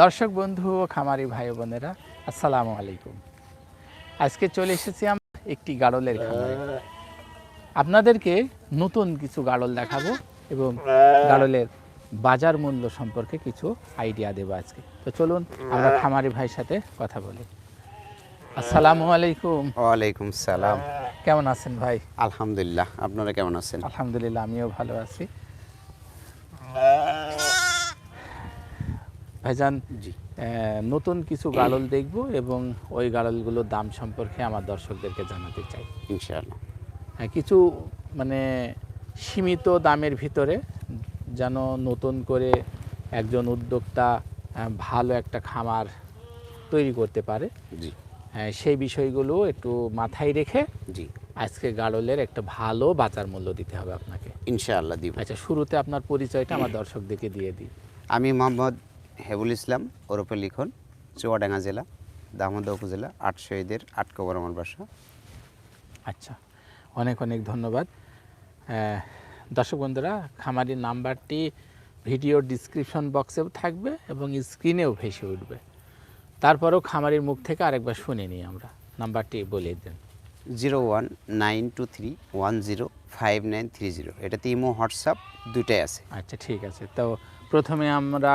দর্শক বন্ধু ও খামারি ভাই বোনেরা আসসালামু আলাইকুম। আজকে চলে এসেছি আমরা একটি গাড়লের খামারে। আপনাদেরকে নতুন কিছু গাড়ল দেখাবো এবং গাড়লের বাজার মূল্য সম্পর্কে কিছু আইডিয়া দেবো আজকে। তো চলুন আমরা খামারি ভাইয়ের সাথে কথা বলি। আসসালামু আলাইকুম। ওয়ালাইকুম সালাম। কেমন আছেন ভাই? আলহামদুলিল্লাহ আপনারা কেমন আছেন? আলহামদুলিল্লাহ আমিও ভালো আছি। ভাইজান জি। নতুন কিছু গাড়ল দেখব এবং ওই গাড়লগুলোর দাম সম্পর্কে আমার দর্শকদেরকে জানাতে চাই। ইনশাআল্লাহ। হ্যাঁ, কিছু মানে সীমিত দামের ভিতরে যেন নতুন করে একজন উদ্যোক্তা ভালো একটা খামার তৈরি করতে পারে। জি। হ্যাঁ, সেই বিষয়গুলো একটু মাথায় রেখে জি। আজকে গাড়লের একটা ভালো বাজার মূল্য দিতে হবে আপনাকে। ইনশাআল্লাহ দিব। আচ্ছা শুরুতে আপনার পরিচয়টা আমার দর্শকদেরকে দিয়ে দিই। আমি মোহাম্মদ হেবুল ইসলাম ওরফে লিখন চুয়াডাঙ্গা জেলা দামোদা উপজেলা আটশো ঈদের আট কবর আমার বাসা। আচ্ছা অনেক অনেক ধন্যবাদ। দর্শক বন্ধুরা খামারির নাম্বারটি ভিডিও ডিসক্রিপশন বক্সেও থাকবে এবং স্ক্রিনেও ভেসে উঠবে। তারপরেও খামারির মুখ থেকে আরেকবার শুনে নিই আমরা। নাম্বারটি বলে দেন। Zero one nine two three one zero five nine three zero. এটাতে ইমো হোয়াটসঅ্যাপ দুটাই আছে। আচ্ছা ঠিক আছে। তো প্রথমে আমরা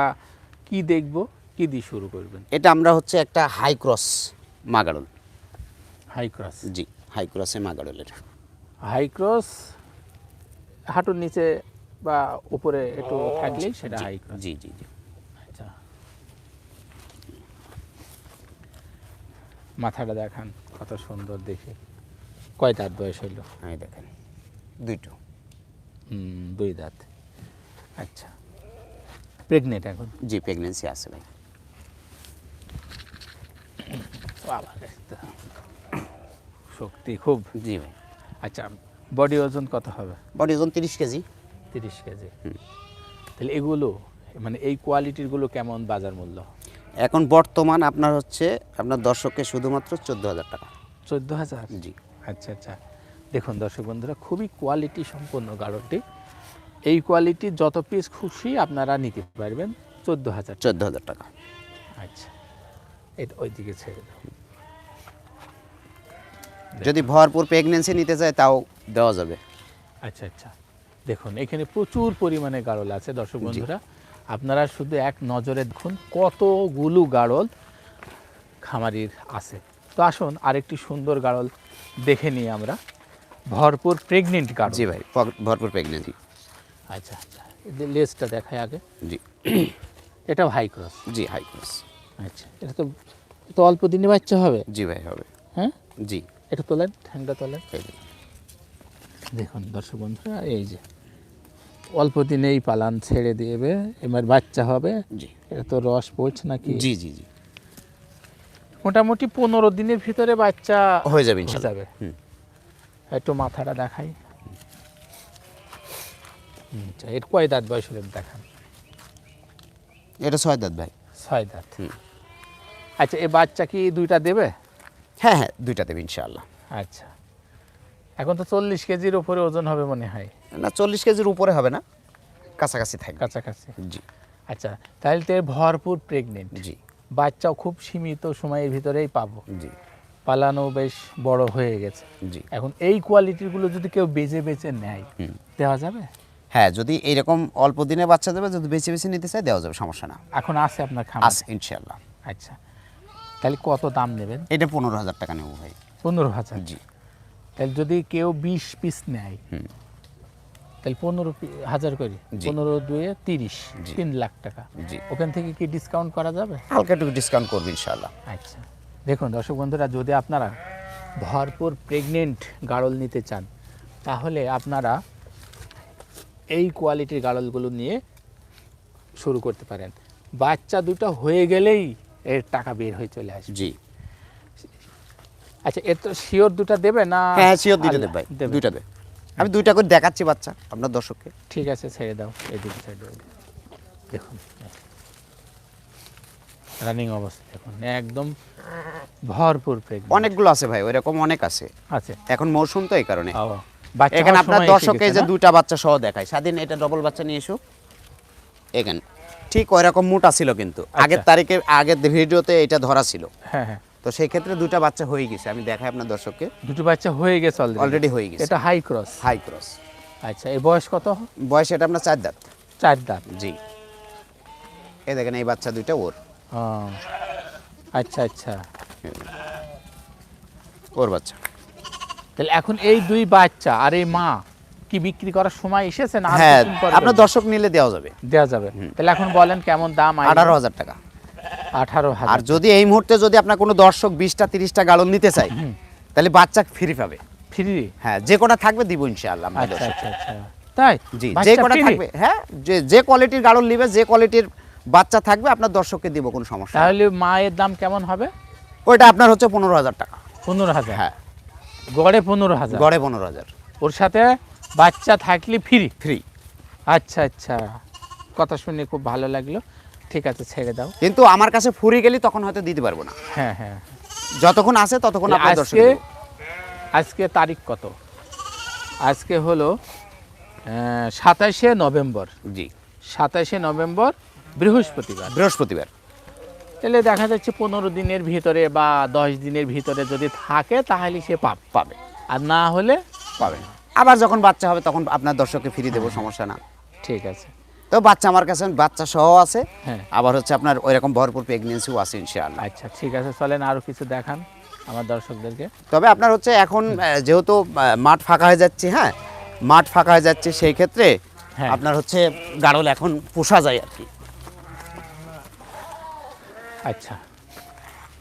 কি দেখব কি দিয়ে শুরু করবেন? এটা আমরা হচ্ছে একটা হাই ক্রস মাগাড়ল হাই ক্রস জি হাই ক্রসে মাগাড়লের হাই ক্রস হাঁটুর নিচে বা উপরে একটু থাকলেই সেটা হাই ক্রস জি জি জি। আচ্ছা। মাথাটা দেখান কত সুন্দর দেখে। কয় দাঁত বয়স হইল? এই দেখেন। দুইটো। হুম, দুই দাঁত। আচ্ছা। প্রেগনেন্ট এখন? জি প্রেগনেন্সি আছে ভাই। শক্তি খুব। জি ভাই। আচ্ছা বডি ওজন কত হবে? বডি ওজন তিরিশ কেজি। তিরিশ কেজি। তাহলে এগুলো মানে এই কোয়ালিটিরগুলো কেমন বাজার মূল্য? এখন বর্তমান আপনার হচ্ছে আপনার দর্শককে শুধুমাত্র চোদ্দ হাজার টাকা। চোদ্দ হাজার? জি। আচ্ছা আচ্ছা। দেখুন দর্শক বন্ধুরা খুবই কোয়ালিটি সম্পন্ন গাড়লটি এই কোয়ালিটির যত পিস খুশি আপনারা নিতে পারবেন চোদ্দ হাজার চোদ্দ হাজার টাকা। আচ্ছা। এটা ওইদিকে ছেড়ে দাও। যদি ভরপুর প্রেগনেন্সি নিতে চায় তাও দেওয়া যাবে। আচ্ছা আচ্ছা। দেখুন এখানে প্রচুর পরিমাণে গাড়ল আছে দর্শক বন্ধুরা। আপনারা শুধু এক নজরে দেখুন কতগুলো গাড়ল খামারির আছে। তো আসুন আরেকটি সুন্দর গাড়ল দেখে নিই আমরা। ভরপুর প্রেগনেন্ট গাড়ল জি ভাই ভরপুর প্রেগনেন্সি আচ্ছা আচ্ছা। লেজটা দেখায় আগে। জি। এটাও হাই ক্রস জি হাই ক্রস আচ্ছা এটা তো তো অল্প দিনে বাচ্চা হবে? জি ভাই হবে। হ্যাঁ? জি। এটা তোলেন ঠ্যাংটা তোলেন। দেখুন দর্শক বন্ধুরা এই যে। অল্প দিনেই পালান ছেড়ে দেবে এবার বাচ্চা হবে। জি। এটা তো রস পড়ছে নাকি? জি জি জি। মোটামুটি পনেরো দিনের ভিতরে বাচ্চা হয়ে যাবে হয়ে যাবে। একটু মাথাটা দেখাই। আচ্ছা এর কয় দাঁত বয়স হলে দেখান? এটা ছয় দাঁত ভাই। ছয় দাঁত। আচ্ছা এ বাচ্চা কি দুইটা দেবে? হ্যাঁ হ্যাঁ দুইটা দেবে ইনশাআল্লাহ। আচ্ছা। এখন তো চল্লিশ কেজির উপরে ওজন হবে মনে হয়। না চল্লিশ কেজির উপরে হবে না কাছাকাছি থাকবে। কাছাকাছি। জি। আচ্ছা তাহলে তো ভরপুর প্রেগনেন্ট জি। বাচ্চাও খুব সীমিত সময়ের ভিতরেই পাবো। জি। পালানো বেশ বড় হয়ে গেছে। জি। এখন এই কোয়ালিটিগুলো যদি কেউ বেছে বেছে নেয় দেওয়া যাবে? হ্যাঁ যদি এরকম অল্প দিনে বাচ্চা দেবে যদি বেছে বেছে নিতে চায় দেওয়া যাবে সমস্যা না। এখন আছে আপনার খামার? আছে ইনশাআল্লাহ। আচ্ছা। তাহলে কত দাম নেবেন? এটা পনেরো হাজার টাকা নেব ভাই। পনেরো হাজার? জি। তাহলে যদি কেউ বিশ পিস নেয় হুম। তাহলে পনেরো হাজার করে। পনেরো দুয়ে তিরিশ তিন লাখ টাকা। জি। ওখান থেকে কি ডিসকাউন্ট করা যাবে? হালকা একটু ডিসকাউন্ট করবে ইনশাআল্লাহ। আচ্ছা। দেখুন দর্শক বন্ধুরা যদি আপনারা ভরপুর প্রেগনেন্ট গাড়ল নিতে চান তাহলে আপনারা এই কোয়ালিটির গাড়লগুলো নিয়ে শুরু করতে পারেন। বাচ্চা দুটো হয়ে গেলেই এর টাকা বের হয়ে চলে আসবে। জি। আচ্ছা এর তো শিওর দুটো দেবে না হ্যাঁ শিওর আল্লাহ দেবে ভাই দেবে? দেবে। আমি দুইটা করে দেখাচ্ছি বাচ্চা আপনার দর্শককে। ঠিক আছে ছেড়ে দাও এদিকে সাইডে দেখুন রানিং অবস্থা দেখুন একদম ভরপুর অনেকগুলো আছে ভাই ওইরকম অনেক আছে। আছে। এখন মৌসুম তো এই কারণে। এখানে আপনার দর্শককে যে না? দুইটা বাচ্চা সহ দেখায়। স্বাধীন এটা ডবল বাচ্চা নিয়ে এসো। এখানে। ঠিক ওই রকম মোটা ছিল কিন্তু। আগের তারিখে আগের ভিডিওতে এটা ধরা ছিল। হ্যাঁ হ্যাঁ। তো সেই ক্ষেত্রে দুটা বাচ্চা হয়ে গেছে। আমি দেখাই আপনার দর্শককে। দুটো বাচ্চা হয়ে গেছে অলরেডি অলরেডি হয়ে গেছে। এটা হাই ক্রস হাই ক্রস আচ্ছা এই বয়স কত? বয়স এটা আপনার চার দাঁত। চার দাঁত। জি। এই দেখেন এই বাচ্চা দুইটা ওর। আচ্ছা আচ্ছা। ওর বাচ্চা। তাহলে এখন এই দুই বাচ্চা আর এই মা কি বিক্রি করার সময় এসেছে না হ্যাঁ আপনার দর্শক নিলে দেওয়া যাবে। দেওয়া যাবে। তাহলে এখন বলেন কেমন দাম আঠারো হাজার টাকা। আঠারো আর যদি এই মুহূর্তে যদি আপনার কোনো দর্শক বিশটা তিরিশটা গালন নিতে চায় তাহলে বাচ্চা ফ্রি পাবে। ফ্রি? হ্যাঁ যে কটা থাকবে দিব ইনশাআল্লাহ আচ্ছা আচ্ছা আচ্ছা। তাই? জি যে কটা থাকবে হ্যাঁ যে যে কোয়ালিটির গালন নিবে যে কোয়ালিটির বাচ্চা থাকবে আপনার দর্শককে দিব কোনো সমস্যা তাহলে মায়ের দাম কেমন হবে? ওইটা আপনার হচ্ছে পনেরো হাজার টাকা। পনেরো হাজার। হ্যাঁ। গড়ে পনেরো হাজার। গড়ে পনেরো হাজার। ওর সাথে বাচ্চা থাকলে ফ্রি ফ্রি আচ্ছা আচ্ছা। কথা শুনে খুব ভালো লাগল। ঠিক আছে ছেড়ে দাও। কিন্তু আমার কাছে ফুরি গেলে তখন হয়তো দিতে পারব না। হ্যাঁ হ্যাঁ। যতক্ষণ আছে ততক্ষণ আজকে আজকে তারিখ কত? আজকে হলো সাতাশে নভেম্বর। জি। সাতাশে নভেম্বর বৃহস্পতিবার। বৃহস্পতিবার। তাহলে দেখা যাচ্ছে পনেরো দিনের ভিতরে বা দশ দিনের ভিতরে যদি থাকে তাহলে সে পাবে পাবে। আর না হলে পাবে না। আবার যখন বাচ্চা হবে তখন আপনার দর্শককে ফিরে দেবো সমস্যা না। ঠিক আছে। তো বাচ্চা আমার কাছে বাচ্চা সহ আছে। হ্যাঁ। আবার হচ্ছে আপনার ওইরকম ভরপুর প্রেগনেন্সিও আছে ইনশাআল্লাহ। আচ্ছা ঠিক আছে। চলেন আরও কিছু দেখান আমার দর্শকদেরকে। তবে আপনার হচ্ছে এখন যেহেতু মাঠ ফাঁকা হয়ে যাচ্ছে হ্যাঁ? মাঠ ফাঁকা হয়ে যাচ্ছে সেই ক্ষেত্রে হ্যাঁ। আপনার হচ্ছে গাড়ল এখন পোষা যায় আর কি। আচ্ছা।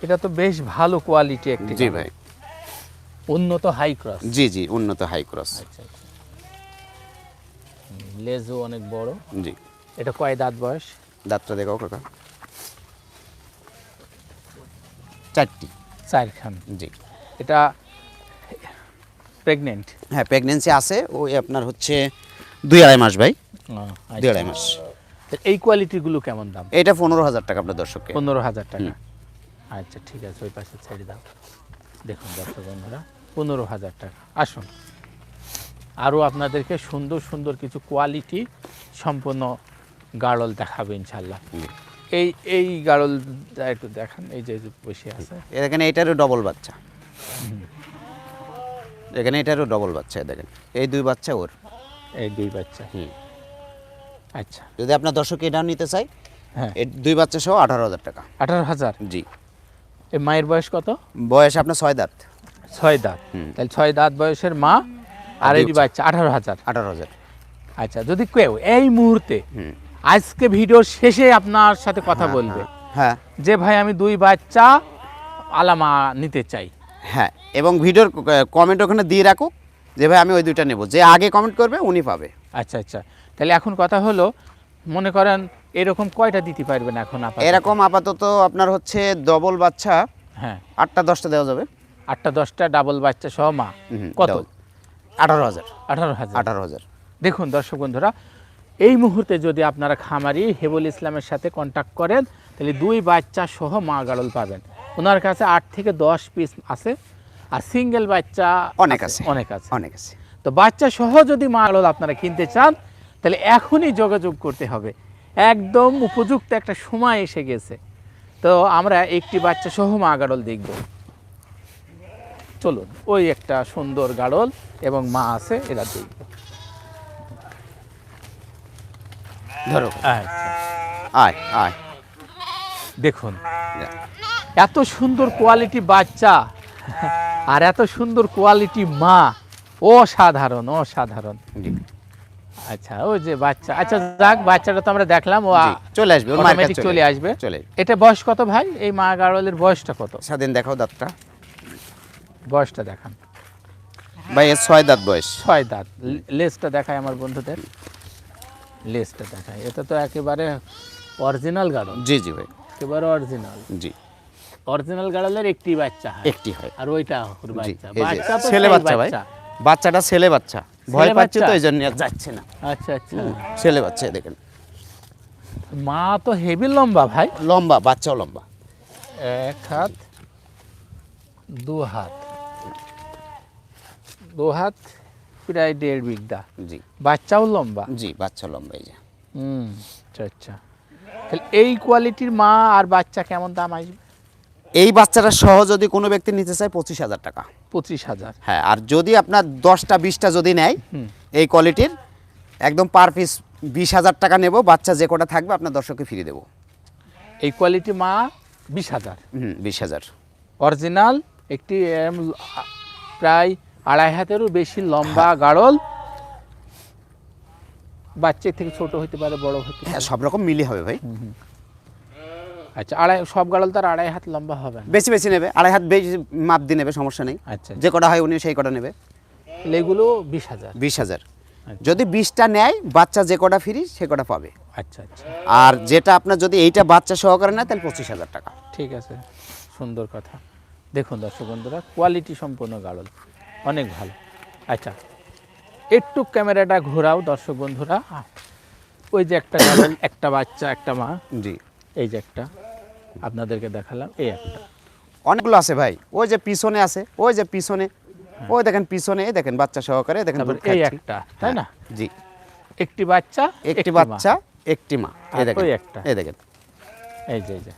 এটা তো বেশ ভালো কোয়ালিটি একটি জি ভাই। উন্নত হাই ক্রস জি জি উন্নত হাই ক্রস আচ্ছা আচ্ছা। লেজও অনেক বড়। জি। এটা কয় দাঁত বয়স? দাঁতটা দেখাও কাকা। চারটি। চারখান। জি। এটা প্রেগনেন্ট হ্যাঁ প্রেগনেন্সি আছে ওই আপনার হচ্ছে দুই আড়াই মাস ভাই। দুই আড়াই মাস। এই কোয়ালিটিগুলো কেমন দাম? এটা পনেরো হাজার টাকা আপনার দর্শককে। পনেরো হাজার টাকা। আচ্ছা ঠিক আছে ওই পাশে ছেড়ে দাও। দেখুন দর্শক বন্ধুরা পনেরো হাজার টাকা। আসুন আরও আপনাদেরকে সুন্দর সুন্দর কিছু কোয়ালিটি সম্পন্ন গাড়ল দেখাবে ইনশাল্লাহ এই এই গাড়ল একটু দেখান এই যে বসে আছে। এখানে এটারও ডবল বাচ্চা। এখানে এটারও ডবল বাচ্চা দেখেন। এই দুই বাচ্চা ওর। এই দুই বাচ্চা। হুম। আচ্ছা। যদি আপনার দর্শক এটাও নিতে চাই হ্যাঁ। দুই বাচ্চা সহ আঠারো হাজার টাকা। আঠারো হাজার? জি। মায়ের বয়স কত? বয়স আপনার ছয় দাঁত। ছয় দাঁত। তাহলে ছয় দাঁত বয়সের মা আর এই বাচ্চা। আঠারো হাজার। আঠারো হাজার। আচ্ছা যদি কেউ এই মুহূর্তে আজকে ভিডিও শেষে আপনার সাথে কথা বলবে হ্যাঁ। যে ভাই আমি দুই বাচ্চা আলামা নিতে চাই। হ্যাঁ এবং ভিডিওর কমেন্ট ওখানে দিয়ে রাখুক যে ভাই আমি ওই দুইটা নেব। যে আগে কমেন্ট করবে উনি পাবে। আচ্ছা আচ্ছা। তাহলে এখন কথা হলো মনে করেন এরকম কয়টা দিতে পারবেন এখন? এরকম আপাতত আপনার হচ্ছে ডবল বাচ্চা হ্যাঁ। আটটা দশটা দেওয়া যাবে। আটটা দশটা ডাবল বাচ্চা সহ মা। কত। আঠারো হাজার। আঠারো হাজার। আঠারো হাজার। দেখুন দর্শক বন্ধুরা এই মুহূর্তে যদি আপনারা খামারি হেবুল ইসলামের সাথে কন্ট্যাক্ট করেন তাহলে দুই বাচ্চা সহ মা গাড়ল পাবেন। ওনার কাছে আট থেকে দশ পিস আছে আর সিঙ্গেল বাচ্চা অনেক আছে। অনেক আছে। অনেক আছে। তো বাচ্চা সহ যদি মা গাড়ল আপনারা কিনতে চান তাহলে এখনই যোগাযোগ করতে হবে। একদম উপযুক্ত একটা সময় এসে গেছে। তো আমরা একটি বাচ্চা সহ মা গাড়ল দেখব। চলুন ওই একটা সুন্দর গাড়ল এবং মা আছে এরা দেখব। ধরো। আচ্ছা। আয় আয়। দেখুন। এত সুন্দর কোয়ালিটি বাচ্চা আর এত সুন্দর কোয়ালিটি মা। অসাধারণ অসাধারণ। আচ্ছা ওই যে বাচ্চা আচ্ছা যাক বাচ্চাটা তো আমরা দেখলাম ও চলে আসবে ওর অটোমেটিক চলে আসবে চলে এটা বয়স কত ভাই? এই মা গাড়লের বয়সটা কত? স্বাধীন দেখাও দাঁতটা। বয়সটা দেখান। ভাই এর ছয় দাঁত বয়স। ছয় দাঁত। লেজটা দেখায় আমার বন্ধুদের। লেজটা দেখায়। এটা তো একেবারে অরিজিনাল গাড়ল জি জি ভাই। একেবারে অরিজিনাল। জি। অরিজিনাল গাড়লের একটি বাচ্চা একটি হয়। আর ওইটা বাচ্চা। বাচ্চা ছেলে বাচ্চা ভাই। বাচ্চাটা ছেলে বাচ্চা। ভয় পাচ্ছে তো? এই জন্য যাচ্ছে না। আচ্ছা আচ্ছা। ছেলে বাচ্চা দেখেন। মা তো হেভি লম্বা ভাই। লম্বা বাচ্চাও লম্বা। এক হাত দু হাত। দু হাত প্রায় দেড় বিঘা। জি। বাচ্চাও লম্বা। জি বাচ্চা লম্বা এই যে। হুম আচ্ছা আচ্ছা। তাহলে এই কোয়ালিটির মা আর বাচ্চা কেমন দাম আসবে? এই বাচ্চাটা সহ যদি কোনো ব্যক্তি নিতে চায় পঁচিশ হাজার টাকা। পঁচিশ হাজার। হ্যাঁ আর যদি আপনার দশটা বিশটা যদি নেয় এই কোয়ালিটির একদম পার পিস বিশ হাজার টাকা নেব বাচ্চা যে কটা থাকবে আপনার দর্শককে ফিরিয়ে দেবো। এই কোয়ালিটি মা বিশ হাজার। হুম বিশ হাজার। অরিজিনাল একটি প্রায় আড়াই হাতেরও বেশি লম্বা গাড়ল বাচ্চা থেকে ছোট হতে পারে বড় হতে হ্যাঁ সব রকম মিলি হবে ভাই। আচ্ছা আড়াই সব গাড়ল তার আড়াই হাত লম্বা হবে। বেশি বেশি নেবে। আড়াই হাত বেশি মাপ দিয়ে নেবে সমস্যা নেই। আচ্ছা যে কটা হয় উনি সেই কটা নেবে। এগুলো বিশ হাজার। বিশ হাজার। আচ্ছা। যদি বিশটা নেয় বাচ্চা যে কটা ফ্রি সে কটা পাবে। আচ্ছা আচ্ছা। আর যেটা আপনার যদি এইটা বাচ্চা সহকারে নেয় তাহলে পঁচিশ হাজার টাকা। ঠিক আছে সুন্দর কথা। দেখুন দর্শক বন্ধুরা কোয়ালিটি সম্পূর্ণ গাড়ল। অনেক ভালো। আচ্ছা একটু ক্যামেরাটা ঘোরাও দর্শক বন্ধুরা। ওই যে একটা গাড়ল একটা বাচ্চা একটা মা। জি। এই যে একটা। আপনাদেরকে দেখালাম এই একটা। অনেকগুলো আছে ভাই। ওই যে পিছনে আছে ওই যে পিছনে। ওই দেখেন পিছনে এই দেখেন বাচ্চা সহকারে দেখেন এই একটা তাই না? হ্যাঁ, জি। একটি বাচ্চা একটি বাচ্চা একটি মা। এই দেখেন ওই একটা। এই দেখেন। এই যে এই যে।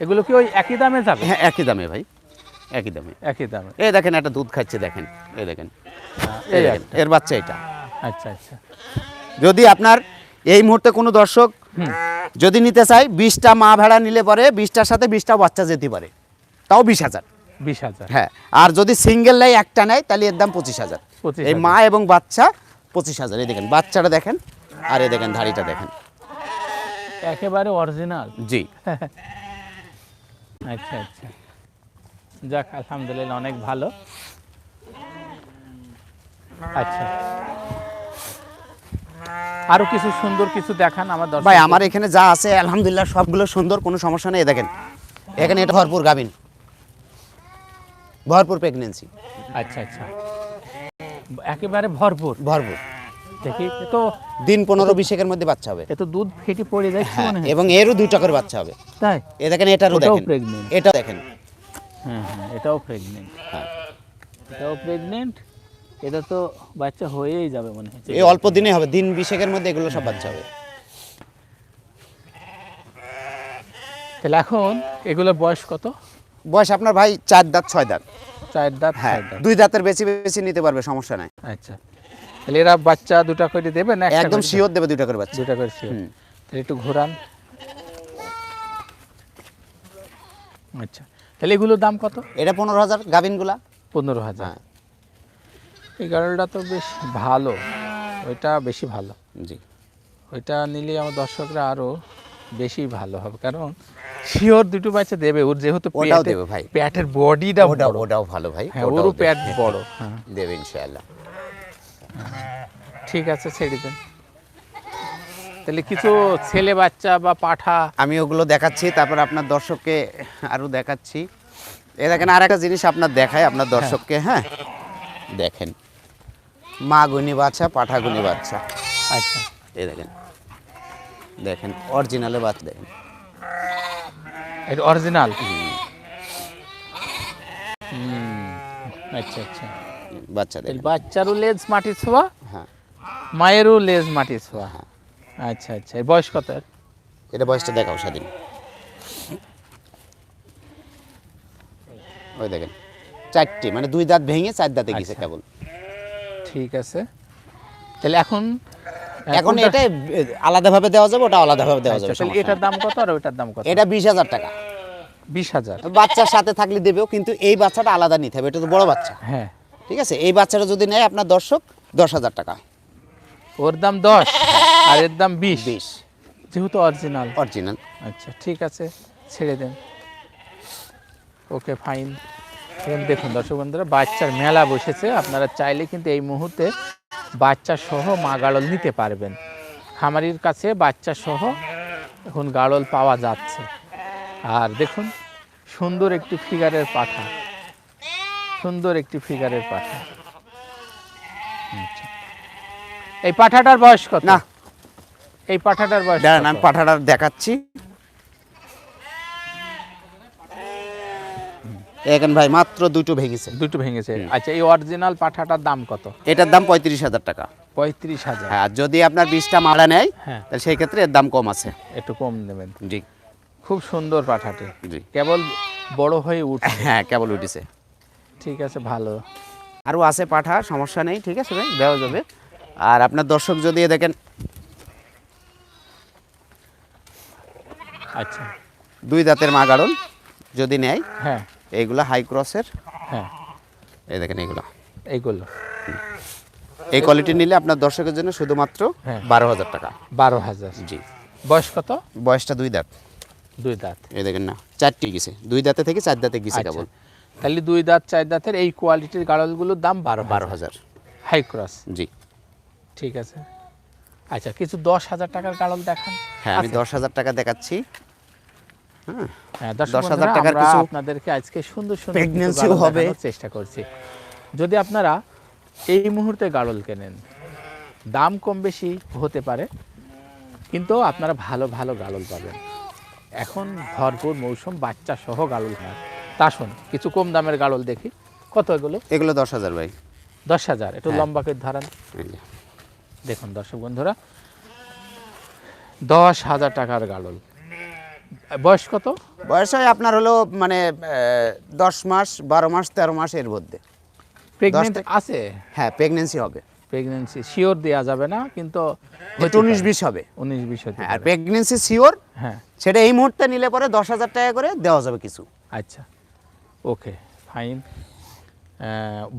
এগুলো কি ওই একই দামে যাবে? হ্যাঁ একই দামে ভাই। একই দামে। একই দামে। এই দেখেন একটা দুধ খাচ্ছে দেখেন। এই দেখেন। এই এই দেখেন এর বাচ্চা এটা। আচ্ছা আচ্ছা। যদি আপনার এই মুহূর্তে কোনো দর্শক যদি নিতে চায় বিশটা মা ভেড়া নিলে পরে বিশটার সাথে বিশটা বাচ্চা যেতে পারে। তাও বিশ হাজার। বিশ হাজার। হ্যাঁ আর যদি সিঙ্গেল নেয় একটা নেয় তাহলে এর দাম পঁচিশ হাজার। এই মা এবং বাচ্চা পঁচিশ হাজার। এই দেখেন বাচ্চাটা দেখেন আর এই দেখেন ধাড়িটা দেখেন। একেবারে অরিজিনাল জি। আচ্ছা আচ্ছা। যাক আলহামদুলিল্লাহ অনেক ভালো। আচ্ছা। আরও কিছু সুন্দর কিছু দেখান আমার দর্শক ভাই আমার এখানে যা আছে আলহামদুলিল্লাহ সবগুলো সুন্দর কোনো সমস্যা নেই। দেখেন এখানে এটা ভরপুর গাভিন ভরপুর প্রেগনেন্সি আচ্ছা আচ্ছা। একেবারে ভরপুর। ভরপুর। দেখি তো দিন পনেরো বিশেকের মধ্যে বাচ্চা হবে। এ তো দুধ ফেটে পড়ে যায় হ্যাঁ মনে হয়? এবং এরও দুইটা করে বাচ্চা হবে। তাই? এ দেখেন এটারও দেখেন। এটা দেখেন। হ্যাঁ হ্যাঁ এটাও প্রেগনেন্ট হ্যাঁ। এটাও প্রেগনেন্ট এটা তো বাচ্চা হয়েই যাবে মনে হচ্ছে। এই অল্প দিনে হবে দিন বিশেকের মধ্যে এগুলো সব বাচ্চা হবে। তাহলে এখন এগুলোর বয়স কত? বয়স আপনার ভাই চার দাঁত ছয় দাঁত। চার দাঁত হ্যাঁ দুই দাঁতের বেশি বেশি নিতে পারবে সমস্যা নাই। আচ্ছা। তাহলে এরা বাচ্চা দুটা করে দেবে না একদম? শিওর দেবে? দুইটা করে বাচ্চা। দুটা করে শিওর তাহলে একটু ঘোরান। আচ্ছা। তাহলে এগুলোর দাম কত? এটা পনেরো হাজার গাভিনগুলা। পনেরো হাজার। হ্যাঁ। এই গাড়লটা তো বেশ ভালো। ওইটা বেশি ভালো। জি। ওইটা নিলে আমার দর্শকরা আরও বেশি ভালো হবে। কারণ শিওর দুটো বাচ্চা দেবে। ওর যেহেতু ওটাও দেবে ভাই। পেটের বডিটা ওটা ওটাও ভালো ভাই। হ্যাঁ ওরও। পেট বড়। হ্যাঁ। দেবে ইনশাআল্লাহ। ঠিক আছে ছেড়ে দেন। তাহলে কিছু ছেলে বাচ্চা বা পাঠা আমি ওগুলো দেখাচ্ছি তারপর আপনার দর্শককে আরও দেখাচ্ছি। এ দেখেন আর একটা জিনিস আপনার দেখায় আপনার দর্শককে হ্যাঁ? দেখেন। মা গুনি বাচ্চা পাঠা গুনি বাচ্চা। আচ্ছা। এই দেখেন। দেখেন অরিজিনালে বাচ্চা দেখেন। এটা অরিজিনাল? আচ্ছা আচ্ছা। বাচ্চা দেখেন। বাচ্চারও লেজ মাটি ছোঁয়া? হ্যাঁ। মায়েরও লেজ মাটি ছোঁয়া? আচ্ছা আচ্ছা। এর বয়স কত এটা বয়সটা দেখাও স্বাধীন। ওই দেখেন। চারটি মানে দুই দাঁত ভেঙে চার দাঁতে গেছে আচ্ছা। কেবল। ঠিক আছে। তাহলে এখন এখন এটা আলাদাভাবে দেওয়া যাবে ওটা আলাদাভাবে দেওয়া আচ্ছা, যাবে তাহলে এটার দাম কত আর ওটার দাম কত? এটা বিশ হাজার টাকা। বিশ হাজার। বাচ্চার সাথে থাকলে দেবেও কিন্তু এই বাচ্চাটা আলাদা নিতে হবে এটা তো বড় বাচ্চা। হ্যাঁ। ঠিক আছে এই বাচ্চাটা যদি নেয় আপনার দর্শক দশ হাজার টাকা। ওর দাম দশ আর এর দাম বিশ। বিশ। যেহেতু অরিজিনাল। অরিজিনাল। আচ্ছা ঠিক আছে ছেড়ে দেন। Okay fine. দেখুন দর্শক বন্ধুরা বাচ্চার মেলা বসেছে। আপনারা চাইলে কিন্তু এই মুহূর্তে বাচ্চা সহ মা গাড়ল নিতে পারবেন। খামারির কাছে বাচ্চা সহ এখন গাড়ল পাওয়া যাচ্ছে। আর দেখুন সুন্দর একটি ফিগারের পাঠা। সুন্দর একটি ফিগারের পাঠা। আচ্ছা। এই পাঠাটার বয়স কত? না। এই পাঠাটার বয়স দাঁড়ান আমি? পাঠাটা দেখাচ্ছি। এখন ভাই মাত্র দুটো ভেঙেছে। দুটো ভেঙেছে। আচ্ছা এই অরিজিনাল পাঠাটার দাম কত? এটার দাম পঁয়ত্রিশ হাজার টাকা। পঁয়ত্রিশ হাজার। হ্যাঁ যদি আপনার বীজটা মারা নেয় হ্যাঁ। তাহলে সেই ক্ষেত্রে এর দাম কম আছে। একটু কম দেবেন জি। খুব সুন্দর পাঠাটি। জি। কেবল বড় হয়ে উঠছে। হ্যাঁ কেবল উঠেছে। ঠিক আছে ভালো। আরও আছে পাঠা সমস্যা নেই ঠিক আছে ভাই দেওয়া যাবে। আর আপনার দর্শক যদি দেখেন আচ্ছা। দুই দাঁতের মা গাড়ল যদি নেয় হ্যাঁ। এইগুলো হাই ক্রসের হ্যাঁ। এই দেখেন এইগুলো। এইগুলো। এই কোয়ালিটি নিলে আপনার দর্শকের জন্য শুধুমাত্র হ্যাঁ। বারো হাজার টাকা। বারো হাজার। জি। বয়স কত? বয়সটা দুই দাঁত। দুই দাঁত। এই দেখেন না চারটি গেছে। দুই দাঁতে থেকে চার দাঁতে গেছে আচ্ছা। কেবল। তাহলে দুই দাঁত চার দাঁতের এই কোয়ালিটির গাড়লগুলোর দাম বারো বারো হাজার। হাই ক্রস জি। ঠিক আছে। আচ্ছা কিছু দশ হাজার টাকার গাড়ল দেখান। হ্যাঁ আমি দশ হাজার টাকা দেখাচ্ছি। হ্যাঁ, দর্শক 10,000 বন্ধুরা, টাকার কিছু আপনাদেরকে আজকে সুন্দর সুন্দর কিছু হবে। চেষ্টা করছি। যদি আপনারা এই মুহূর্তে গাড়ল কেনেন দাম কম বেশি হতে পারে কিন্তু আপনারা ভালো ভালো গাড়ল পাবেন। এখন ভরপুর মৌসুম বাচ্চা সহ গাড়ল হয় তা শুন কিছু কম দামের গাড়ল দেখি। কত এগুলো? এগুলো দশ হাজার ভাই। দশ হাজার একটু হ্যাঁ। লম্বা করে ধরান। দেখুন দর্শক বন্ধুরা দশ হাজার টাকার গাড়ল বয়স কত? বয়স হয় আপনার হলো মানে দশ মাস বারো মাস তেরো মাস এর মধ্যে। প্রেগনেন্ট আছে? হ্যাঁ প্রেগনেন্সি হবে। প্রেগনেন্সি শিওর দেওয়া যাবে না কিন্তু উনিশ বিশ হবে। উনিশ বিশ হতে হ্যাঁ আর প্রেগনেন্সি শিওর হ্যাঁ। সেটা এই মুহূর্তে নিলে পরে দশ হাজার টাকা করে দেওয়া যাবে কিছু। আচ্ছা। Okay fine.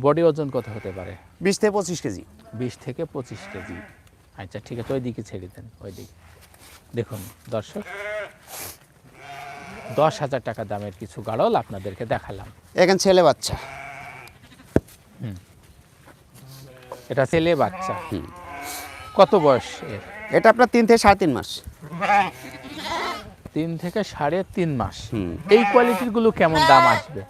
বডি ওজন কত হতে পারে? বিশ থেকে পঁচিশ কেজি। বিশ থেকে পঁচিশ কেজি। আচ্ছা ঠিক আছে ওই দিকে ছেড়ে দেন ওই দিকে দেখুন দর্শক দশ হাজার টাকা দামের কিছু গাড়ল আপনাদেরকে দেখালাম। এখানে ছেলে বাচ্চা। এটা ছেলে বাচ্চা। কত বয়স এর? এটা আপনার তিন থেকে সাড়ে তিন মাস। তিন থেকে সাড়ে তিন মাস। এই কোয়ালিটিরগুলো কেমন দাম আসবে?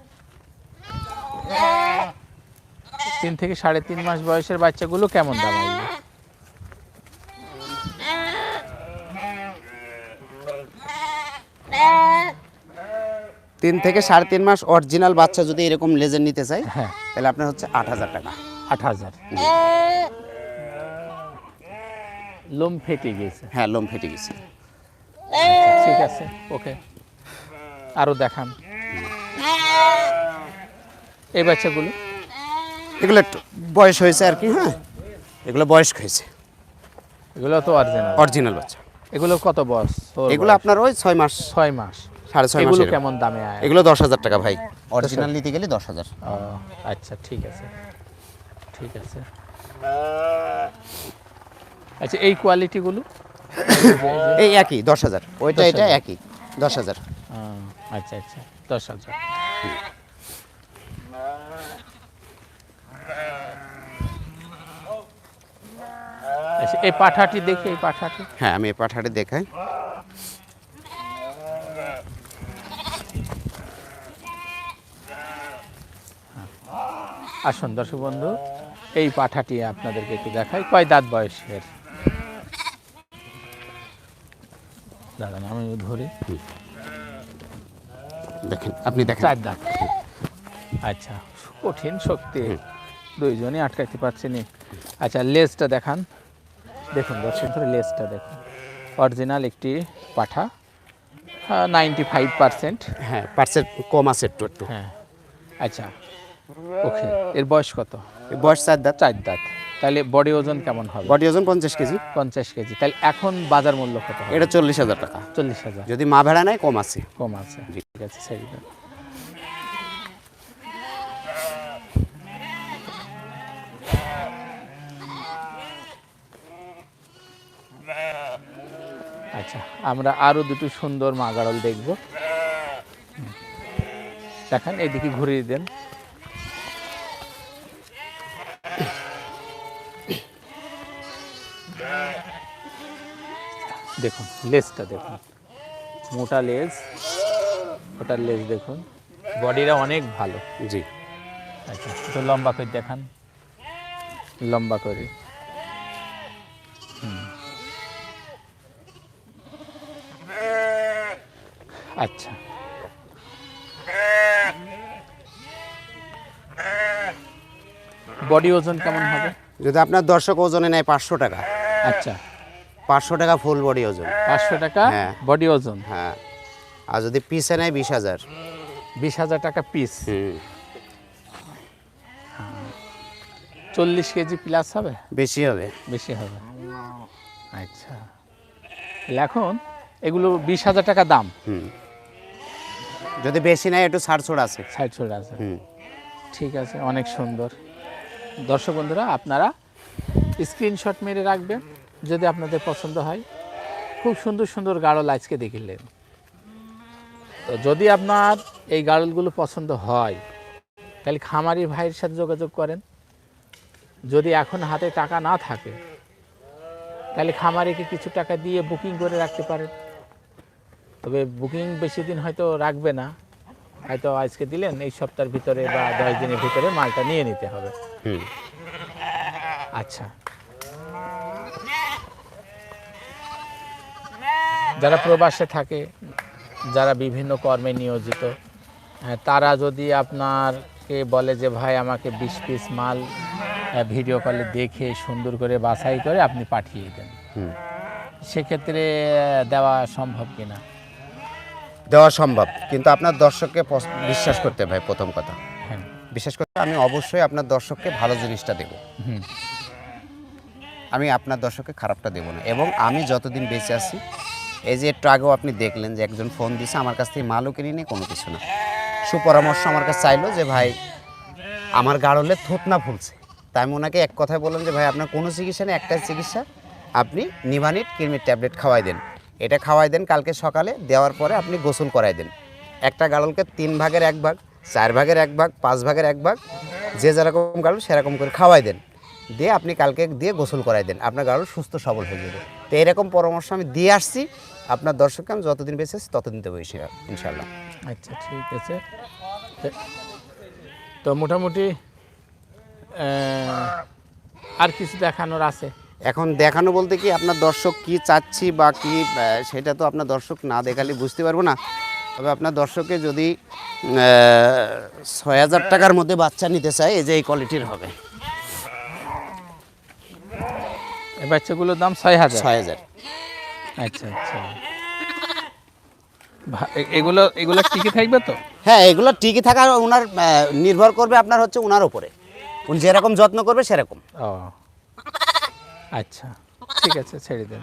তিন থেকে সাড়ে তিন মাস বয়সের বাচ্চাগুলো কেমন দাম আসবে? তিন থেকে সাড়ে তিন মাস অরিজিনাল বাচ্চা যদি এরকম লেজের নিতে চাই হ্যাঁ। তাহলে আপনার হচ্ছে আট হাজার টাকা। আট হাজার। লোম ফেটে গেছে হ্যাঁ লোম ফেটে গেছে ঠিক আছে ওকে। আরও দেখান। এই বাচ্চাগুলো? এগুলো একটু বয়স হয়েছে আর কি হ্যাঁ? এগুলো বয়স হয়েছে। এগুলো তো অরিজিনাল অরিজিনাল বাচ্চা। এগুলো কত বয়স? এগুলো আপনার ওই ছয় মাস। ছয় মাস। সাড়ে ছয় কেমন দামে এগুলো দশ হাজার টাকা ভাই। অরিজিনাল নিতে গেলে দশ হাজার। ও, আচ্ছা ঠিক আছে। ঠিক আছে। আচ্ছা এই কোয়ালিটিগুলো? এই একই দশ হাজার। ওইটা এটা একই দশ হাজার। আচ্ছা আচ্ছা দশ হাজার। আচ্ছা এই পাঠাটি দেখি এই পাঠাটি? হ্যাঁ আমি এই পাঠাটি দেখাই। আসুন দর্শক বন্ধু এই পাঠাটি আপনাদেরকে একটু দেখাই কয় দাঁত বয়সের? দাদা আমি ধরি। দেখেন আপনি দেখেন। চার দাঁত। আচ্ছা কঠিন শক্তি। দুইজনই আটকাইতে পারছিনি আচ্ছা লেজটা দেখান। দেখুন দর্শক ধরে লেজটা দেখুন। অরিজিনাল একটি পাঠা। নাইনটি ফাইভ পার্সেন্ট হ্যাঁ পার্সেন্ট কম আছে একটু একটু। হ্যাঁ। আচ্ছা ওকে এর বয়স কত? বয়স চার দাঁত। চার দাঁত। তাহলে বডি ওজন কেমন হবে? বডি ওজন পঞ্চাশ কেজি। পঞ্চাশ কেজি। তাহলে এখন বাজার মূল্য কত এটা চল্লিশ হাজার টাকা। চল্লিশ হাজার। যদি মা ভেড়া নেয় কম আছে। কম আছে। ঠিক আছে দেন। আচ্ছা আমরা আরও দুটো সুন্দর মাগাড়ল দেখব। দেখেন এদিকে ঘুরিয়ে দেন। দেখুন লেজটা দেখুন। মোটা লেজ ওটার লেজ দেখুন। বডিটা অনেক ভালো। জি। আচ্ছা একটু লম্বা করে দেখান। লম্বা করে। আচ্ছা। বডি ওজন কেমন হবে? যদি আপনার দর্শক ওজনে নেয় পাঁচশো টাকা। আচ্ছা। পাঁচশো টাকা ফুল বডি ওজন। পাঁচশো টাকা হ্যাঁ। বডি ওজন। হ্যাঁ। আর যদি পিসে নেয় বিশ হাজার। বিশ হাজার টাকা পিস চল্লিশ কেজি প্লাস হবে? বেশি হবে। বেশি হবে। আচ্ছা। তাহলে এখন এগুলো বিশ হাজার টাকা দাম। যদি বেশি নেয় একটু ছাড়ছুড় আছে। সাইড ছোট আছে। হুম। ঠিক আছে অনেক সুন্দর। দর্শক বন্ধুরা আপনারা স্ক্রিনশট মেরে রাখবেন। যদি আপনাদের পছন্দ হয় খুব সুন্দর সুন্দর গাড়ল আজকে দেখিলেন। তো যদি আপনার এই গাড়লগুলো পছন্দ হয় তাহলে খামারি ভাইয়ের সাথে যোগাযোগ করেন। যদি এখন হাতে টাকা না থাকে তাহলে খামারিকে কিছু টাকা দিয়ে বুকিং করে রাখতে পারেন। তবে বুকিং বেশি দিন হয়তো রাখবে না। হয়তো আজকে দিলেন এই সপ্তাহের ভিতরে বা দশ দিনের ভিতরে মালটা নিয়ে নিতে হবে। আচ্ছা। যারা প্রবাসে থাকে যারা বিভিন্ন কর্মে নিয়োজিত হ্যাঁ, তারা যদি আপনারকে বলে যে ভাই আমাকে বিশ পিস মাল ভিডিও কলে দেখে সুন্দর করে বাছাই করে আপনি পাঠিয়ে দেন। হুম। সেক্ষেত্রে দেওয়া সম্ভব কিনা? দেওয়া সম্ভব। কিন্তু আপনার দর্শককে বিশ্বাস করতে ভাই প্রথম কথা। হ্যাঁ। বিশেষ করে আমি অবশ্যই আপনার দর্শককে ভালো জিনিসটা দেব। হুম। আমি আপনার দর্শককে খারাপটা দেবো না। এবং আমি যতদিন বেঁচে আছি এই যে একটু আগেও আপনি দেখলেন যে একজন ফোন দিছে, আমার কাছ থেকে মালও কিনি নেই কোনো কিছু না। সুপরামর্শ আমার কাছে চাইলো যে, ভাই, আমার গাড়লে থুতনা ফুলছে। তাই আমি ওনাকে এক কথায় বললাম যে, ভাই, আপনার কোনো চিকিৎসা নেই, একটাই চিকিৎসা। আপনি নিভানিট কিরমির ট্যাবলেট খাওয়াই দেন। এটা খাওয়াই দেন কালকে সকালে, দেওয়ার পরে আপনি গোসল করাই দেন। একটা গাড়লকে তিন ভাগের এক ভাগ, চার ভাগের এক ভাগ, পাঁচ ভাগের এক ভাগ, যে যেরকম গাড়ল সেরকম করে খাওয়াই দেন। দিয়ে আপনি কালকে দিয়ে গোসল করাই দেন। আপনার গাড়ল সুস্থ সবল হয়ে যাবে। তো এরকম পরামর্শ আমি দিয়ে আসছি। আপনার দর্শককে আমি যতদিন বেঁচে আছি ততদিন দেবো ইনশা- ইনশাল্লাহ আচ্ছা ঠিক আছে। তো- মোটামুটি আর কিছু দেখানোর আছে? এখন দেখানো বলতে কি আপনার দর্শক কি চাচ্ছি বা কি সেটা তো আপনার দর্শক না দেখালে বুঝতে পারব না। তবে আপনার দর্শককে যদি ছয় হাজার টাকার মধ্যে বাচ্চা নিতে চায় এই যে এই কোয়ালিটির হবে। এই বাচ্চাগুলোর দাম ছয় হাজার? ছয় হাজার। আচ্ছা আচ্ছা। এগুলো এগুলো টিকে থাকবে তো? হ্যাঁ এগুলো টিকে থাকা ওনার নির্ভর করবে আপনার হচ্ছে ওনার উপরে। উনি যেরকম যত্ন করবে সেরকম। ও। আচ্ছা ঠিক আছে ছেড়ে দেন।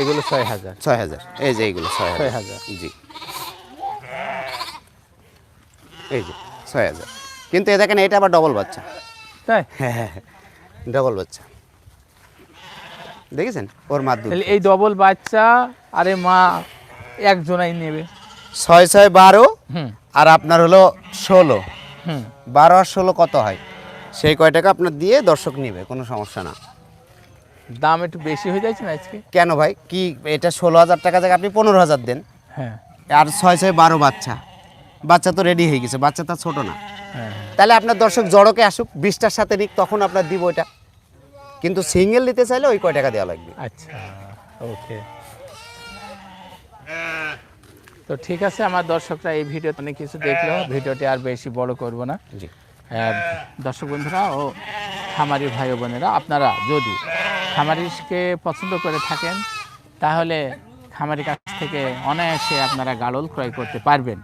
এগুলো ছয় হাজার। ছয় হাজার। এই যে এইগুলো ছয় ছয় হাজার। জি। এই যে ছয় হাজার। কিন্তু এ দেখেন এটা আবার ডবল বাচ্চা। তাই? হ্যাঁ হ্যাঁ ডবল বাচ্চা। দেখেছেন? ওর মাধ্যমে এই ডবল বাচ্চা আরে মা একজনাই নেবে। ছয় ছয় বারো আর আপনার হলো ষোলো। বারো আর ষোলো কত হয়? সেই কয় টাকা আপনার দিয়ে দর্শক নিবে কোনো সমস্যা না। দাম একটু বেশি হয়ে যাচ্ছে না আজকে? কেন ভাই? কি এটা ষোলো হাজার টাকা থেকে আপনি পনেরো হাজার দেন। হ্যাঁ। আর ছয় ছয় বারো বাচ্চা। বাচ্চা তো রেডি হয়ে গেছে বাচ্চা তো ছোটো না। হ্যাঁ তাহলে আপনার দর্শক জড়কে আসুক বিশটার সাথে নিক তখন আপনার দিব ওইটা কিন্তু সিঙ্গেল নিতে চাইলে ওই কয় টাকা দেওয়া লাগবে। আচ্ছা ওকে। তো ঠিক আছে আমার দর্শকরা এই ভিডিও অনেক কিছু দেখল ভিডিওটি আর বেশি বড় করব না। দর্শক বন্ধুরা ও খামারি ভাই বোনেরা আপনারা যদি খামারিকে পছন্দ করে থাকেন তাহলে খামারির কাছ থেকে অনায়াসে আপনারা গাড়ল ক্রয় করতে পারবেন।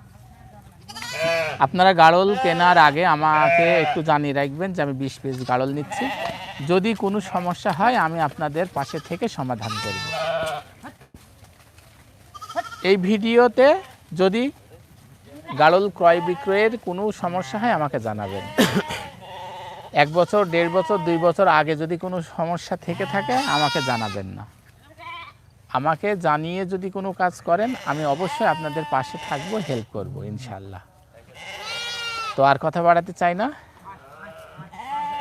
আপনারা গাড়ল কেনার আগে আমাকে একটু জানিয়ে রাখবেন যে আমি বিশ পিস গাড়ল নিচ্ছি। যদি কোনো সমস্যা হয়, আমি আপনাদের পাশে থেকে সমাধান করব। এই ভিডিওতে যদি গাড়ল ক্রয় বিক্রয়ের কোনো সমস্যা হয়, আমাকে জানাবেন। এক বছর, দেড় বছর, দুই বছর আগে যদি কোনো সমস্যা থেকে থাকে, আমাকে জানাবেন না। আমাকে জানিয়ে যদি কোনো কাজ করেন, আমি অবশ্যই আপনাদের পাশে থাকব, হেল্প করব ইনশাল্লাহ তো আর কথা বাড়াতে চাই না।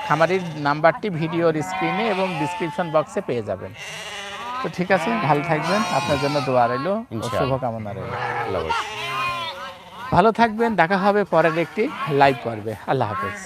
খামারির নাম্বারটি ভিডিওর স্ক্রিনে এবং ডিসক্রিপশন বক্সে পেয়ে যাবেন। তো ঠিক আছে ভালো থাকবেন। আপনার জন্য দোয়া রইল শুভকামনা রইল। ভালো থাকবেন দেখা হবে পরের একটি লাইভ করবে আল্লাহ হাফেজ।